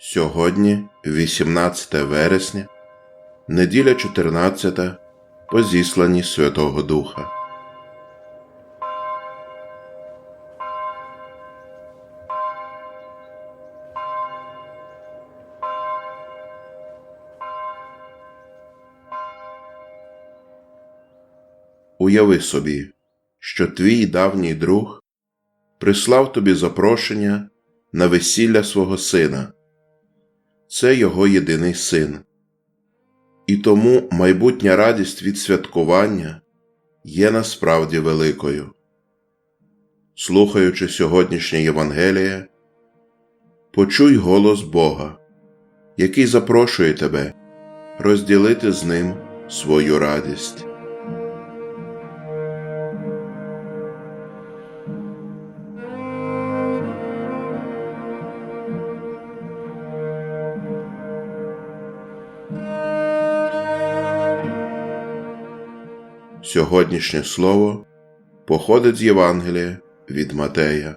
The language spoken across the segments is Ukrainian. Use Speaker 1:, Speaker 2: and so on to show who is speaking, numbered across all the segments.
Speaker 1: Сьогодні 18 вересня, неділя 14 по зісланні Святого Духа. Уяви собі, що твій давній друг прислав тобі запрошення на весілля свого сина. Це його єдиний син. І тому майбутня радість від святкування є насправді великою. Слухаючи сьогоднішнє Євангеліє, почуй голос Бога, який запрошує тебе розділити з ним свою радість. Сьогоднішнє слово походить з Євангелія від Матея.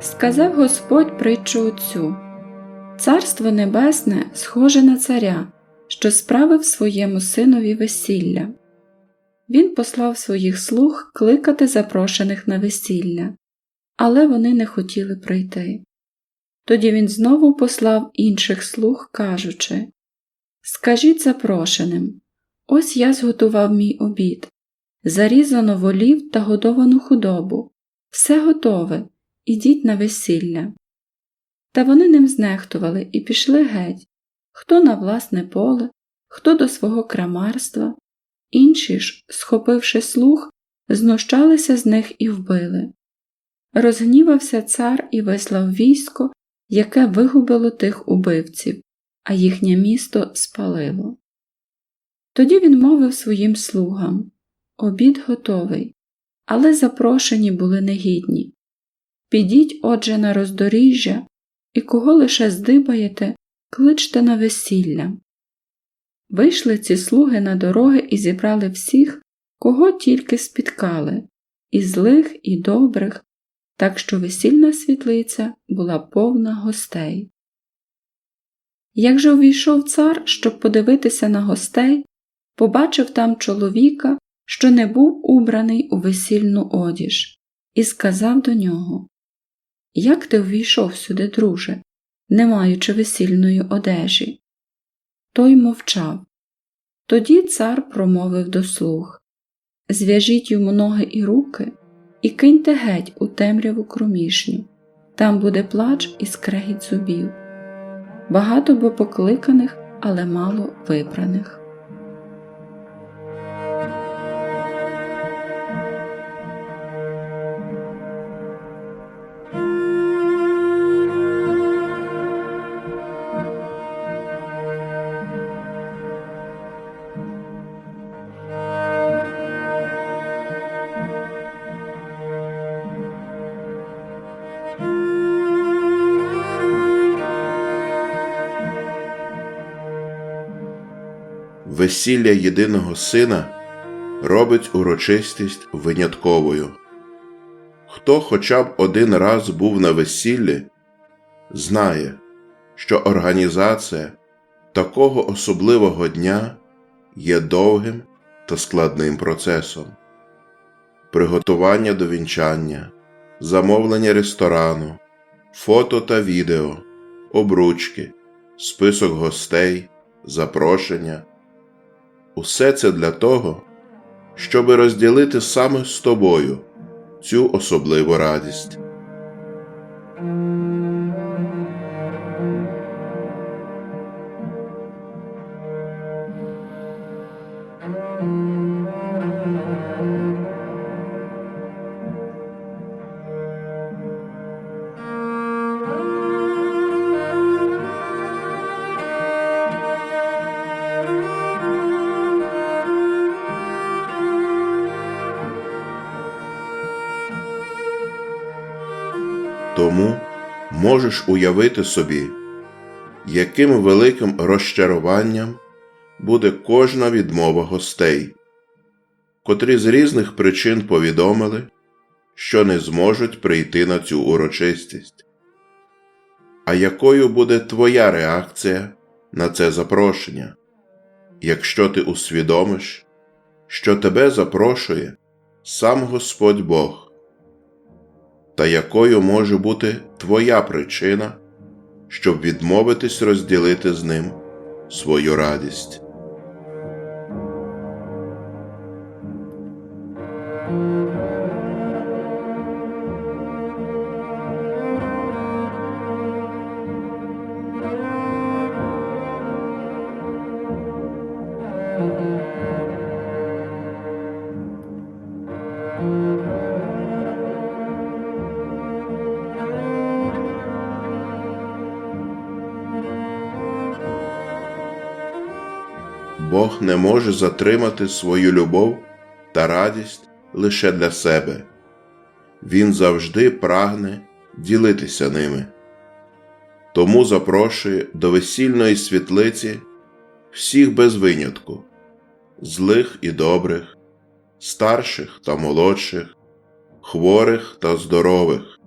Speaker 2: Сказав Господь притчу оцю Царство Небесне схоже на царя, що справив своєму синові весілля. Він послав своїх слуг кликати запрошених на весілля, але вони не хотіли прийти. Тоді він знову послав інших слуг, кажучи Скажіть запрошеним, ось я зготував мій обід, зарізано волів та годовану худобу, все готове, ідіть на весілля. Та вони ним знехтували і пішли геть, хто на власне поле, хто до свого крамарства, інші ж, схопивши слух, знущалися з них і вбили. Розгнівався цар і вислав військо, яке вигубило тих убивців, а їхнє місто спалило. Тоді він мовив своїм слугам Обід готовий, але запрошені були негідні. Підіть, отже, на роздоріжжя, і кого лише здибаєте, кличте на весілля. Вийшли ці слуги на дороги і зібрали всіх, кого тільки спіткали, і злих, і добрих, так що весільна світлиця була повна гостей. Як же увійшов цар, щоб подивитися на гостей, побачив там чоловіка, що не був убраний у весільну одіж, і сказав до нього Як ти увійшов сюди, друже, не маючи весільної одежі? Той мовчав. Тоді цар промовив до слуг Зв'яжіть йому ноги і руки і киньте геть у темряву кромішню, там буде плач і скрегіт зубів. Багато бо покликаних, але мало вибраних.
Speaker 1: Весілля єдиного сина робить урочистість винятковою. Хто хоча б один раз був на весіллі, знає, що організація такого особливого дня є довгим та складним процесом. Приготування до вінчання, замовлення ресторану, фото та відео, обручки, список гостей, запрошення. Усе це для того, щоби розділити саме з тобою цю особливу радість. Тому можеш уявити собі, яким великим розчаруванням буде кожна відмова гостей, котрі з різних причин повідомили, що не зможуть прийти на цю урочистість. А якою буде твоя реакція на це запрошення, якщо ти усвідомиш, що тебе запрошує сам Господь Бог? Та якою може бути твоя причина, щоб відмовитись розділити з ним свою радість? Бог не може затримати свою любов та радість лише для себе. Він завжди прагне ділитися ними. Тому запрошує до весільної світлиці всіх без винятку, злих і добрих, старших та молодших, хворих та здорових.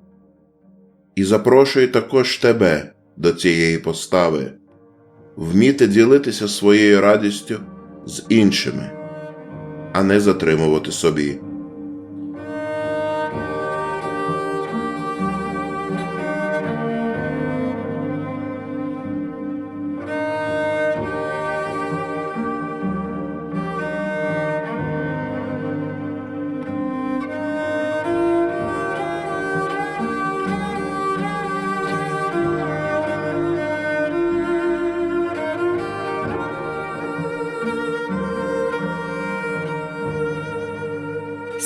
Speaker 1: І запрошує також тебе до цієї постави вміти ділитися своєю радістю з іншими, а не затримувати собі.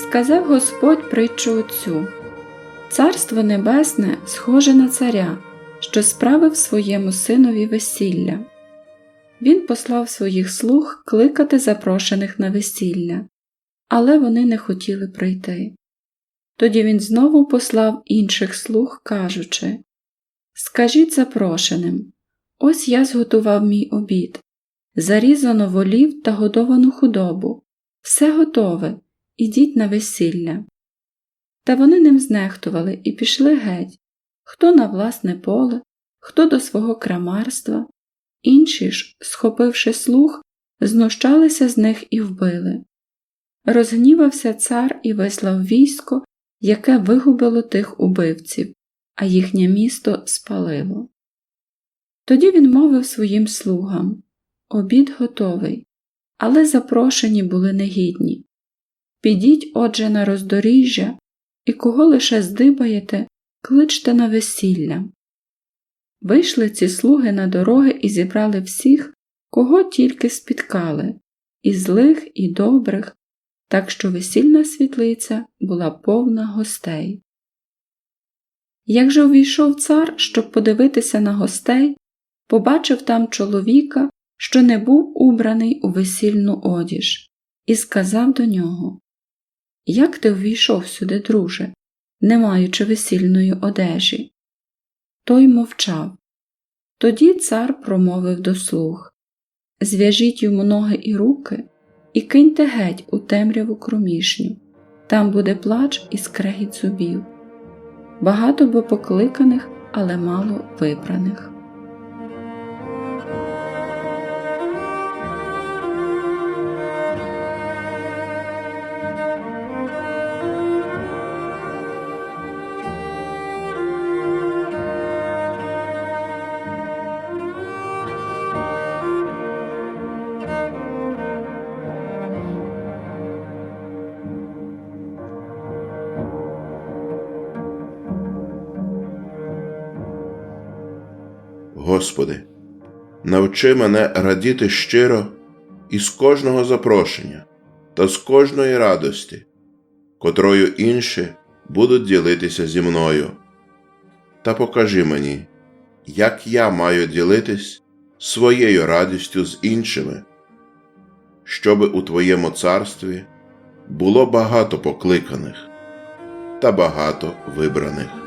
Speaker 2: Сказав Господь притчу оцю Царство Небесне схоже на царя, що справив своєму синові весілля. Він послав своїх слуг кликати запрошених на весілля, але вони не хотіли прийти. Тоді він знову послав інших слуг, кажучи Скажіть запрошеним, ось я зготував мій обід, зарізано волів та годовану худобу, все готове ідіть на весілля. Та вони ним знехтували і пішли геть хто на власне поле, хто до свого крамарства, інші ж, схопивши слух, знущалися з них і вбили. Розгнівався цар і вислав військо, яке вигубило тих убивців, а їхнє місто спалило. Тоді він мовив своїм слугам Обід готовий, але запрошені були негідні. Підіть, отже, на роздоріжжя, і кого лише здибаєте, кличте на весілля. Вийшли ці слуги на дороги і зібрали всіх, кого тільки спіткали, і злих, і добрих, так що весільна світлиця була повна гостей. Як же увійшов цар, щоб подивитися на гостей, побачив там чоловіка, що не був убраний у весільну одіж, і сказав до нього як ти ввійшов сюди, друже, не маючи весільної одежі? Той мовчав. Тоді цар промовив до слуг Зв'яжіть йому ноги і руки і киньте геть у темряву кромішню, там буде плач і скрегіт зубів. Багато бо покликаних, але мало вибраних.
Speaker 1: Господи, навчи мене радіти щиро із кожного запрошення та з кожної радості, котрою інші будуть ділитися зі мною. Та покажи мені, як я маю ділитись своєю радістю з іншими, щоби у Твоєму царстві було багато покликаних та багато вибраних.